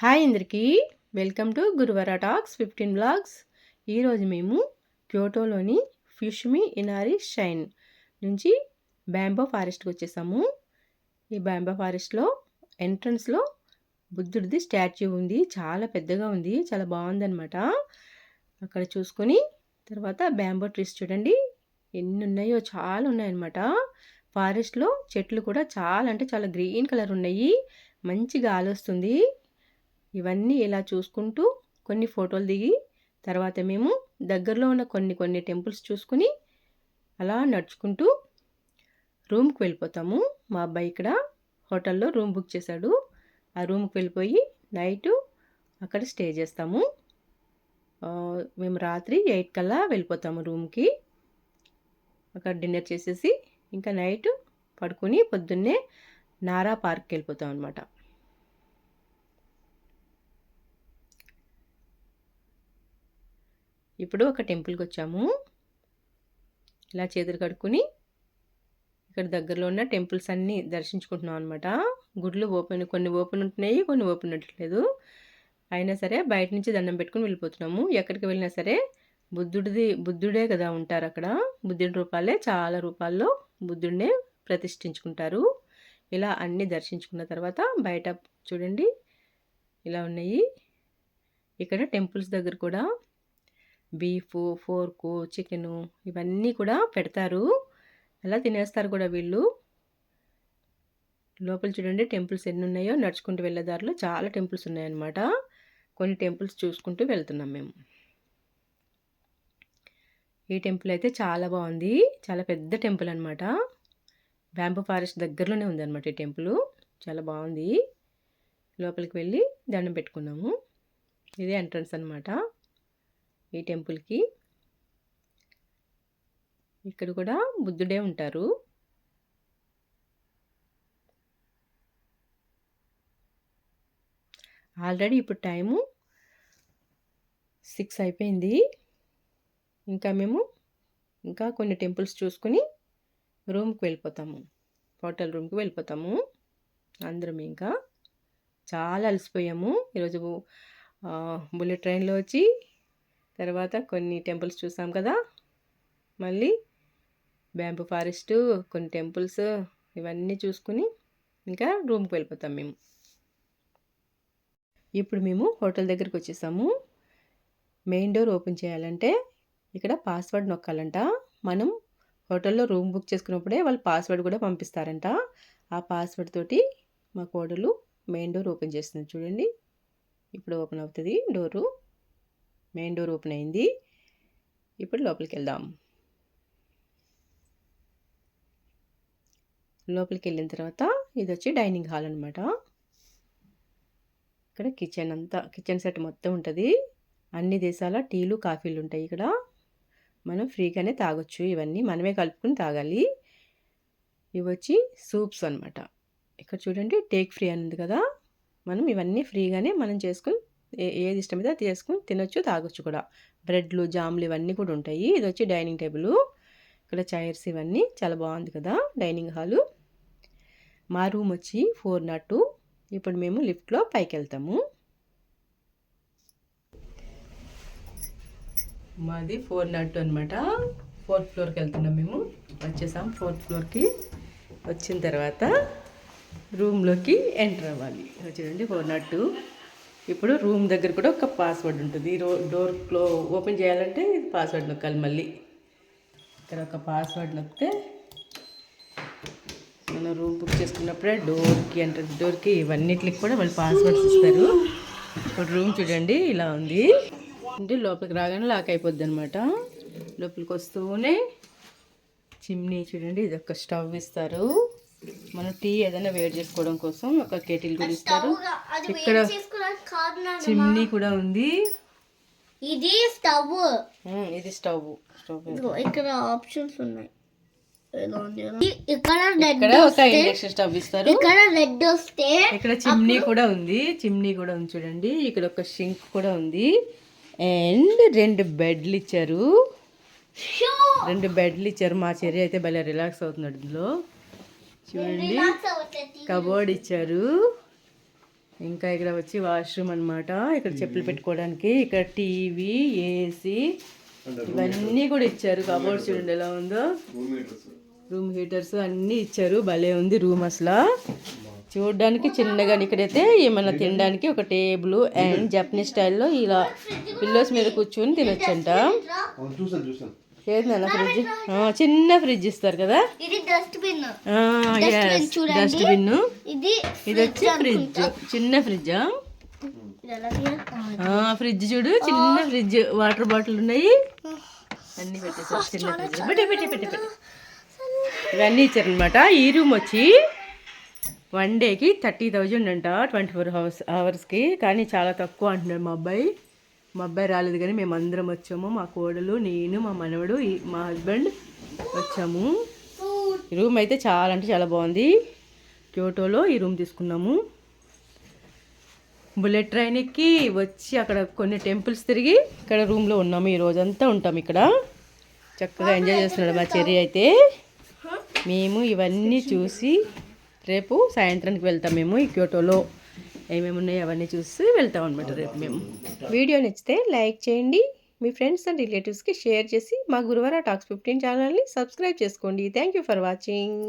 Hi అందరికీ. Welcome to గురువార talks fifteen blogs. ఈరోజు మేము క్యోటోలోని ఫిష్మి ఇనారి షైన్ నుంచి బ్యాంబో ఫారెస్ట్కి వచ్చేసాము. ఈ బ్యాంబో ఫారెస్ట్లో ఎంట్రన్స్లో బుద్ధుడిది స్టాచ్యూ ఉంది. చాలా పెద్దగా ఉంది. చాలా బాగుందనమాట అక్కడ చూసుకొని తర్వాత బ్యాంబో ట్రీస్ చూడండి. ఎన్ని ఉన్నాయో చాలా ఉన్నాయన్నమాట. ఫారెస్ట్లో చెట్లు కూడా చాలా అంటే చాలా గ్రీన్ కలర్ ఉన్నాయి. మంచి గాలి వస్తుంది. ఇవన్నీ ఇలా చూసుకుంటూ కొన్ని ఫోటోలు దిగి తర్వాత మేము దగ్గరలో ఉన్న కొన్ని కొన్ని టెంపుల్స్ చూసుకుని అలా నడుచుకుంటూ రూమ్కి వెళ్ళిపోతాము. మా అబ్బాయి ఇక్కడ హోటల్లో రూమ్ బుక్ చేశాడు. ఆ రూమ్కి వెళ్ళిపోయి నైటు అక్కడ స్టే చేస్తాము. మేము రాత్రి ఎయిట్ కల్లా వెళ్ళిపోతాము రూమ్కి. అక్కడ డిన్నర్ చేసేసి ఇంకా నైట్ పడుకొని పొద్దున్నే నారా పార్క్కి వెళ్ళిపోతాం అనమాట ఇప్పుడు ఒక టెంపుల్కి వచ్చాము. ఇలా చేతులు కడుక్కుని ఇక్కడ దగ్గరలో ఉన్న టెంపుల్స్ అన్నీ దర్శించుకుంటున్నాం అనమాట గుడ్లు ఓపెన్ కొన్ని ఓపెన్ ఉంటున్నాయి కొన్ని ఓపెన్ ఉండట్లేదు. అయినా సరే బయట నుంచి దండం పెట్టుకుని వెళ్ళిపోతున్నాము. ఎక్కడికి వెళ్ళినా సరే బుద్ధుడిది బుద్ధుడే కదా ఉంటారు అక్కడ. బుద్ధుడి రూపాలే చాలా రూపాల్లో బుద్ధుడినే ప్రతిష్ఠించుకుంటారు. ఇలా అన్నీ దర్శించుకున్న తర్వాత బయట చూడండి ఇలా ఉన్నాయి. ఇక్కడ టెంపుల్స్ దగ్గర కూడా బీఫ్ ఫోర్కు చికెను ఇవన్నీ కూడా పెడతారు. అలా తినేస్తారు కూడా వీళ్ళు? లోపల చూడండి టెంపుల్స్ ఎన్ని ఉన్నాయో నడుచుకుంటూ వెళ్ళే దారిలో చాలా టెంపుల్స్ ఉన్నాయన్నమాట. కొన్ని టెంపుల్స్ చూసుకుంటూ వెళ్తున్నాం మేము. ఈ టెంపుల్ అయితే చాలా బాగుంది. చాలా పెద్ద టెంపుల్ అనమాట బ్యాంబూ ఫారెస్ట్ దగ్గరలోనే ఉందన్నమాట ఈ టెంపుల్. చాలా బాగుంది. లోపలికి వెళ్ళి దండం పెట్టుకున్నాము. ఇదే ఎంట్రన్స్ అనమాట ఈ టెంపుల్కి. ఇక్కడ కూడా బుద్ధుడే ఉంటారు. ఆల్రెడీ ఇప్పుడు టైము సిక్స్ అయిపోయింది. ఇంకా మేము ఇంకా కొన్ని టెంపుల్స్ చూసుకుని రూమ్కి వెళ్ళిపోతాము. హోటల్ రూమ్కి వెళ్ళిపోతాము. అందరం ఇంకా చాలా అలసిపోయాము. ఈరోజు బుల్లెట్ ట్రైన్లో వచ్చి తర్వాత కొన్ని టెంపుల్స్ చూసాం కదా. మళ్ళీ బ్యాంబూ ఫారెస్ట్ కొన్ని టెంపుల్స్ ఇవన్నీ చూసుకుని ఇంకా రూమ్కి వెళ్ళిపోతాం మేము. ఇప్పుడు మేము హోటల్ దగ్గరికి వచ్చేసాము. మెయిన్ డోర్ ఓపెన్ చేయాలంటే ఇక్కడ పాస్వర్డ్ నొక్కాలంట. మనం హోటల్లో రూమ్ బుక్ చేసుకున్నప్పుడే వాళ్ళు పాస్వర్డ్ కూడా పంపిస్తారంట. ఆ పాస్వర్డ్ తోటి మా కోడలు మెయిన్ డోర్ ఓపెన్ చేస్తుంది చూడండి. ఇప్పుడు ఓపెన్ అవుతుంది డోరు. మెయిన్ డోర్ ఓపెన్ అయింది. ఇప్పుడు లోపలికి వెళ్దాం లోపలికి వెళ్ళిన తర్వాత ఇది వచ్చి డైనింగ్ హాల్ అనమాట ఇక్కడ కిచెన్ అంతా కిచెన్ సెట్ మొత్తం ఉంటుంది. అన్ని దేశాల టీలు కాఫీలు ఉంటాయి ఇక్కడ. మనం ఫ్రీగానే తాగొచ్చు. ఇవన్నీ మనమే కలుపుకుని తాగాలి. ఇవి వచ్చి సూప్స్ అనమాట ఇక్కడ చూడండి టేక్ ఫ్రీ అని ఉంది కదా. మనం ఇవన్నీ ఫ్రీగానే మనం చేసుకుని ఏది ఇష్టమైతే అది చేసుకుని తినొచ్చు తాగొచ్చు కూడా. బ్రెడ్లు జాములు ఇవన్నీ కూడా ఉంటాయి. ఇది వచ్చి డైనింగ్ టేబుల్. ఇక్కడ చైర్స్ ఇవన్నీ చాలా బాగుంది కదా డైనింగ్ హాలు. మా రూమ్ వచ్చి ఫోర్ నాట్ టూ. ఇప్పుడు మేము లిఫ్ట్లో పైకి వెళ్తాము. మాది ఫోర్ నాట్ టూ అనమాట ఫోర్త్ ఫ్లోర్కి వెళ్తున్నాం మేము. వచ్చేసాం ఫోర్త్ ఫ్లోర్కి వచ్చిన తర్వాత రూమ్లోకి ఎంటర్ అవ్వాలి. ఇదిగో చూడండి ఫోర్ నాట్ టూ. ఇప్పుడు రూమ్ దగ్గర కూడా ఒక పాస్వర్డ్ ఉంటుంది. రో డోర్ క్లో ఓపెన్ చేయాలంటే ఇది పాస్వర్డ్ నొక్కాలి మళ్ళీ. ఇక్కడ ఒక పాస్వర్డ్ నొక్కితే మనం రూమ్ బుక్ చేసుకున్నప్పుడే డోర్కి ఎంటర్ డోర్కి ఇవన్నిటికి కూడా వాళ్ళు పాస్వర్డ్స్ ఇస్తారు. ఇప్పుడు రూమ్ చూడండి ఇలా ఉంది. అంటే లోపలికి రాగానే లాక్ అయిపోద్ది అనమాట లోపలికి వస్తూనే చిమ్నీ చూడండి ఇది ఒక స్టవ్ ఇస్తారు. మనం టీ ఏదైనా వేడి చేసుకోవడం కోసం ఒక కెటిల్ కూడా ఇస్తారు ఇక్కడ చిమ్నీ కూడా ఉంది. ఇది స్టవ్. ఇది స్టవ్. స్టవ్ ఇక్కడ ఆప్షన్స్ ఉన్నాయి. ఇక్కడ రెడ్ ఇక్కడ ఒక ఇండక్షన్ స్టవ్ ఇస్తారు. ఇక్కడ రెడ్ వస్తే ఇక్కడ చిమ్నీ కూడా ఉంది. చిమ్నీ కూడా ఉంది చూడండి. ఇక్కడ ఒక షింక్ కూడా ఉంది. అండ్ రెండు బెడ్లు ఇచ్చారు. రెండు బెడ్లు ఇచ్చారు. మా చెర్రి అయితే భలే రిలాక్స్ అవుతున్నాడు ఇందులో. చూడండి. కబోర్డ్ ఇచ్చారు. ఇంకా ఇక్కడ వచ్చి వాష్రూమ్ అన్నమాట. ఇక్కడ చెప్పులు పెట్టుకోవడానికి ఇక్కడ టీవీ ఏసీ ఇవన్నీ కూడా ఇచ్చారు. కబోర్డ్ చూడండి ఎలా ఉందో. Room heaters. అన్నీ ఇచ్చారు. భలే ఉంది రూమ్ అసలు. చూడడానికి చిన్నగా ఇక్కడైతే ఏమన్నా తినడానికి ఒక టేబుల్ అండ్ జపనీస్ స్టైల్లో ఇలా పిల్లోస్ మీద కూర్చొని తినొచ్చంట. ఏది నాన్న ఫ్రిడ్జ్ చిన్న ఫ్రిడ్జ్ ఇస్తారు కదా? ఇది డస్ట్బిన్ డస్ట్ బిన్ ఇది ఇది వచ్చి ఫ్రిడ్జ్ చిన్న ఫ్రిడ్జ్ ఫ్రిడ్జ్ చూడు. చిన్న ఫ్రిడ్జ్ వాటర్ బాటిల్ ఉన్నాయి. అన్ని పెట్టేసారు చిన్న ఫ్రిడ్జ్ పెట్టి పెట్టి పెట్టి పెట్టి. ఇవన్నీ ఇచ్చారనమాట ఈ రూమ్ వచ్చి వన్ డేకి థర్టీ థౌజండ్ అంట ట్వంటీ ఫోర్ అవర్స్ అవర్స్కి కానీ చాలా తక్కువ అంటున్నాడు మా అబ్బాయి. మా అబ్బాయి రాలేదు కానీ మేము అందరం వచ్చాము. మా కోడలు నేను మా మనవడు మా హస్బెండ్ వచ్చాము. ఈ రూమ్ అయితే చాలా అంటే చాలా బాగుంది. క్యోటోలో ఈ రూమ్ తీసుకున్నాము. బుల్లెట్ ట్రైన్ ఎక్కి వచ్చి అక్కడ కొన్ని టెంపుల్స్ తిరిగి ఇక్కడ రూమ్లో ఉన్నాము. ఈ రోజంతా ఉంటాం ఇక్కడ. చక్కగా ఎంజాయ్ చేస్తున్నాడు మా చెర్రి అయితే. మేము ఇవన్నీ చూసి రేపు సాయంత్రానికి వెళ్తాం మేము ఈ క్యోటోలో ఏమేమి ఉన్నాయో అవన్నీ చూసి వెళ్తాం అనమాట రేపు మేము. వీడియో నచ్చితే లైక్ చేయండి మీ ఫ్రెండ్స్ అండ్ రిలేటివ్స్కి షేర్ చేసి మా గురువార టాక్స్ ఫిఫ్టీన్ ఛానల్ని సబ్స్క్రైబ్ చేసుకోండి. Thank you for watching